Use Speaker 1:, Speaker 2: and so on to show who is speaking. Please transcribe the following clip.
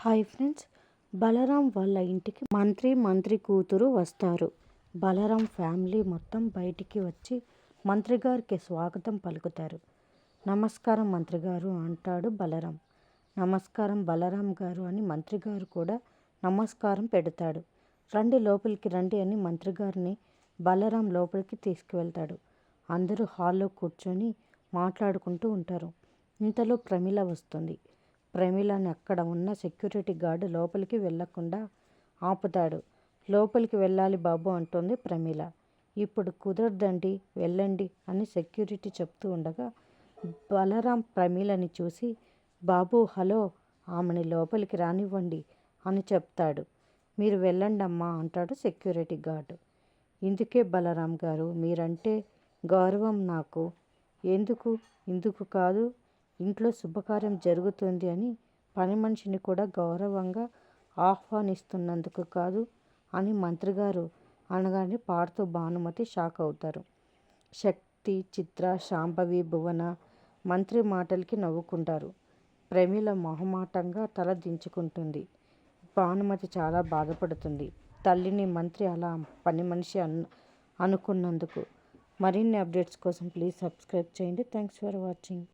Speaker 1: Hi friends Balaram వాళ్ళ ఇంటికి మంత్రి మంత్రి కూతురు వస్తారు. బలరాం ఫ్యామిలీ మొత్తం బయటికి వచ్చి మంత్రి గారికి స్వాగతం పలుకుతారు. నమస్కారం మంత్రి గారు అంటాడు బలరాం. నమస్కారం బలరాం గారు అని మంత్రి గారు కూడా నమస్కారం పెడతాడు. రండి లోపలికి రండి అని మంత్రి గారిని బలరాం లోపలికి తీసుకువెళ్తాడు. అందరూ హాల్లో కూర్చొని మాట్లాడుకుంటూ ఉంటారు. ఇంతలో ప్రమిళ వస్తుంది. ప్రమిళని అక్కడ ఉన్న సెక్యూరిటీ గార్డు లోపలికి వెళ్ళకుండా ఆపుతాడు. లోపలికి వెళ్ళాలి బాబు అంటుంది ప్రమిళ. ఇప్పుడు కుదరదండి వెళ్ళండి అని సెక్యూరిటీ చెప్తూ ఉండగా బలరాం ప్రమీలని చూసి బాబు హలో ఆమెని లోపలికి రానివ్వండి అని చెప్తాడు. మీరు వెళ్ళండి అమ్మా అంటాడు సెక్యూరిటీ గార్డు. ఇందుకే బలరాం గారు మీరంటే గౌరవం నాకు. ఎందుకు? ఇందుకు కాదు? ఇంట్లో శుభకార్యం జరుగుతుంది అని పని మనిషిని కూడా గౌరవంగా ఆహ్వానిస్తున్నందుకు కాదు అని మంత్రిగారు అనగానే పాడుతూ భానుమతి షాక్ అవుతారు. శక్తి చిత్ర శాంభవి భువన మంత్రి మాటలకి నవ్వుకుంటారు. ప్రమిల మొహమాటంగా తల దించుకుంటుంది. భానుమతి చాలా బాధపడుతుంది. తల్లిని మంత్రి అలా పని మనిషి అన్ అనుకున్నందుకు. మరిన్ని అప్డేట్స్ కోసం ప్లీజ్ సబ్స్క్రైబ్ చేయండి. Thanks for watching.